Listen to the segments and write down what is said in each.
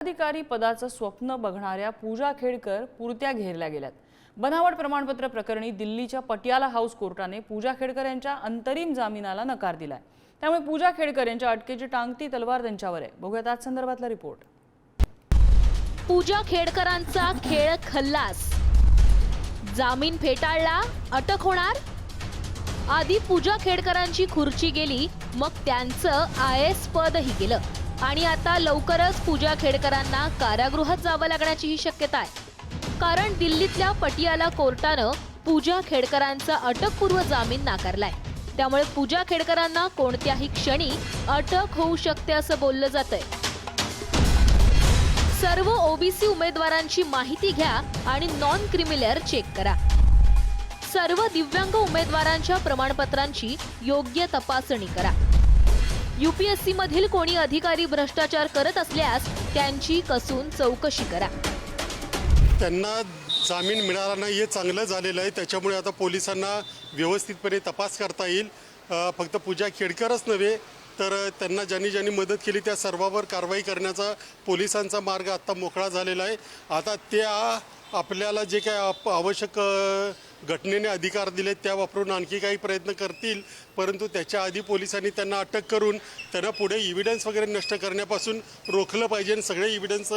अधिकारी पदाचं स्वप्न बघणाऱ्या पूजा खेडकर पुरत्या घेरल्या गेल्यात. बनावट प्रमाणपत्र प्रकरणी दिल्लीच्या पटियाला हाऊस कोर्टाने पूजा खेडकर यांच्या अंतरिम जामिनाला नकार दिलाय. त्यामुळे पूजा खेडकर यांच्या अटकेची टांगती तलवार त्यांच्यावर आहे. बघूयात आज संदर्भातला रिपोर्ट. पूजा खेडकरांचा खेळ खल्लास. जामीन फेटाळला अटक होणार? आधी पूजा खेडकरांची खुर्ची गेली मग त्यांचं आय एस पदही गेलं. आणि आता लवकरच पूजा खेडकरांना कारागृहात जावं लागण्याचीही शक्यता आहे. कारण दिल्लीतल्या पटियाला कोर्टानं पूजा खेडकरांचा अटकपूर्व जामीन नाकारलाय. त्यामुळे पूजा खेडकरांना कोणत्याही क्षणी अटक होऊ शकते असं बोललं जातंय. सर्व ओबीसी उमेदवारांची माहिती घ्या आणि नॉन क्रिमिलेअर चेक करा. सर्व दिव्यांग उमेदवारांच्या प्रमाणपत्रांची योग्य तपासणी करा. युपीएससी मधील कोणी अधिकारी भ्रष्टाचार करत असल्यास त्यांची कसून चौकशी करा. त्यांना जामीन मिळाला नाही हे चांगलं झालेलं आहे. त्याच्यामुळे आता पोलिसांना व्यवस्थितपणे तपास करता येईल. फक्त पूजा खेडकरच नव्हे तर त्यांना ज्यांनी ज्यांनी मदत केली त्या सर्वांवर कारवाई करण्याचा पोलिसांचा मार्ग आत्ता मोकळा झालेला आहे. आता त्या आपल्याला जे काय आप- आवश्यक घटनेने अधिकार दिले त्या वापरून आणखी काही प्रयत्न करतील. परंतु त्याच्या आधी पोलिसांनी त्यांना अटक करून त्यांना पुढे इव्हिडन्स वगैरे नष्ट करण्यापासून रोखलं पाहिजे आणि सगळे इव्हिडन्स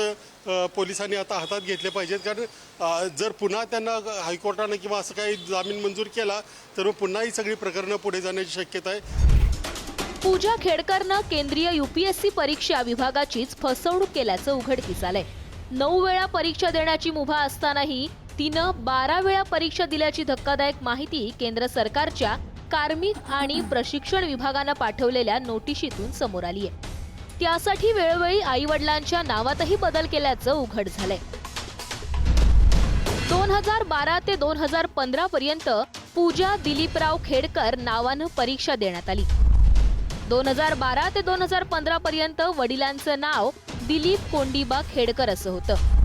पोलिसांनी आता हातात घेतले पाहिजेत. कारण जर पुन्हा त्यांना हायकोर्टानं किंवा असं काही जामीन मंजूर केला तर मग पुन्हा ही सगळी प्रकरणं पुढे जाण्याची शक्यता आहे. पूजा खेडकरनं केंद्रीय युपीएससी परीक्षा विभागाचीच फसवणूक केल्याचं उघडकीस आलंय. नऊ वेळा परीक्षा देण्याची मुभा असतानाही तिनं बारा वेळा परीक्षा दिल्याची धक्कादायक माहिती केंद्र सरकारच्या कार्मिक आणि प्रशिक्षण विभागानं पाठवलेल्या नोटिशीतून समोर आली आहे त्यासाठी वेळोवेळी आई वडिलांच्या नावातही बदल केल्याचं उघड झालंय. दोन हजार बारा ते दोन हजार पंधरा पर्यंत पूजा दिलीपराव खेडकर नावानं परीक्षा देण्यात आली. दोन हजार बारा ते दोन हजार पंधरा पर्यंत वडिलांचं नाव दिलीप कोंडीबा खेडकर असं होतं.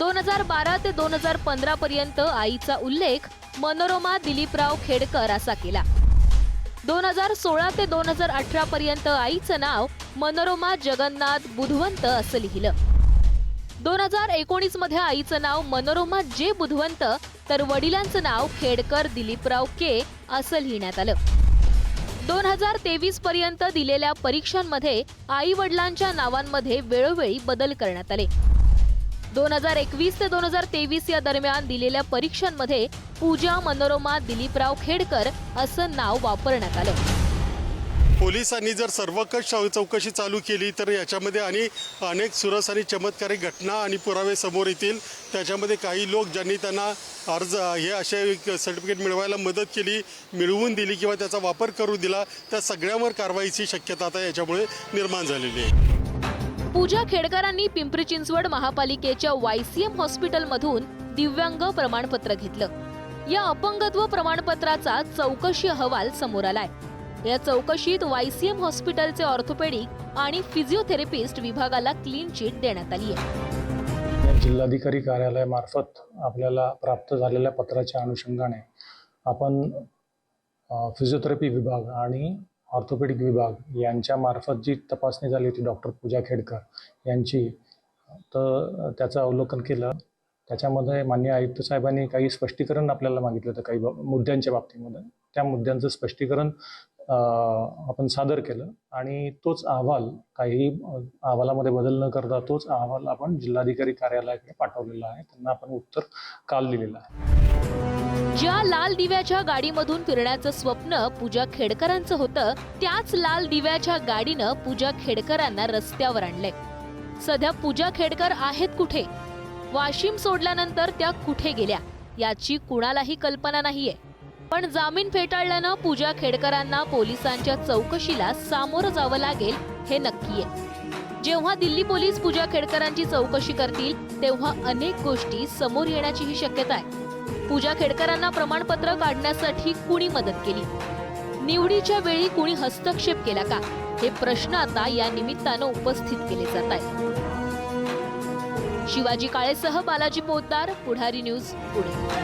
दोन हजार बारा ते दोन हजार पंधरा पर्यंत आईचा उल्लेख मनोरमा दिलीपराव खेडकर असा केला. दोन हजार सोळा ते दोन हजार अठरा पर्यंत आईचं नाव मनोरमा जगन्नाथ बुधवंत असं लिहिलं. दोन हजार एकोणीसमध्ये आईचं नाव मनोरमा जे बुधवंत तर वडिलांचं नाव खेडकर दिलीपराव के असं लिहिण्यात आलं. दोन हजार तेवीस पर्यंत दिलेल्या परीक्षांमध्ये आई वडिलांच्या नावांमध्ये वेळोवेळी बदल करण्यात आले. दोन हजार एकवीस ते दोन हजार तेवीस या दरम्यान दिलेल्या परीक्षांमध्ये पूजा मनोरमा दिलीपराव खेडकर असं नाव वापरण्यात आलं. पोलिसांनी जर सर्वकष चौकशी चालू केली तर याच्यामध्ये आणि अनेक सुरस आणि चमत्कारिक घटना आणि पुरावे समोर येतील. त्याच्यामध्ये काही लोक ज्यांनी त्यांना अर्ज हे असे सर्टिफिकेट मिळवायला मदत केली मिळवून दिली किंवा त्याचा वापर करू दिला त्या सगळ्यांवर कारवाईची शक्यता आता याच्यामुळे निर्माण झालेली आहे. पूजा खेडकरांनी पिंपरी चिंचवड महापालिकेच्या वायसीएम हॉस्पिटलमधून दिव्यांग प्रमाणपत्र घेतलं. या अपंगत्व प्रमाणपत्राचा चौकशी अहवाल समोर आलाय. या चौकशीत वायसीएम हॉस्पिटलचे ऑर्थोपेडिक आणि फिजिओथेरपिस्ट विभागाला क्लीन चिट देण्यात आली आहे जिल्हाधिकारी कार्यालयामार्फत आपल्याला प्राप्त झालेल्या पत्राच्या अनुषंगाने आपण फिजिओथेरपी विभाग आणि ऑर्थोपेडिक विभाग यांच्यामार्फत जी तपासणी झाली होती डॉक्टर पूजा खेडकर यांची तर त्याचं अवलोकन केलं. त्याच्यामध्ये मान्य आयुक्त साहेबांनी काही स्पष्टीकरण आपल्याला मागितलं होतं काही बाब- मुद्द्यांच्या बाबतीमध्ये. त्या मुद्द्यांचं स्पष्टीकरण आपण सादर केलं आणि तोच अहवाल काही अहवालामध्ये बदल न करता तोच अहवाल आपण जिल्हाधिकारी कार्यालयाकडे पाठवलेला आहे. त्यांना आपण उत्तर काल दिलेलं आहे. ज्या लाल दिव्याच्या गाडीमधून फिरण्याचं स्वप्न पूजा खेडकरांचं होतं त्याच लाल दिव्याच्या गाडीनं पूजा खेडकरांना रस्त्यावर आणलंय. सध्या पूजा खेडकर आहेत कुठे? वाशिम सोडल्यानंतर त्या कुठे गेल्या याची कुणालाही कल्पना नाहीये. पण जामीन फेटाळल्यानं पूजा खेडकरांना पोलिसांच्या चौकशीला सामोरं जावं लागेल हे नक्की आहे जेव्हा दिल्ली पोलीस पूजा खेडकरांची चौकशी करतील तेव्हा अनेक गोष्टी समोर येण्याचीही शक्यता आहे. पूजा खेडकरांना प्रमाणपत्र काढण्यासाठी कुणी मदत केली? निवडीच्या वेळी कुणी हस्तक्षेप केला का? हे प्रश्न आता या निमित्तानं उपस्थित केले जात आहेत. शिवाजी काळेसह बालाजी पोद्दार पुढारी न्यूज पुणे.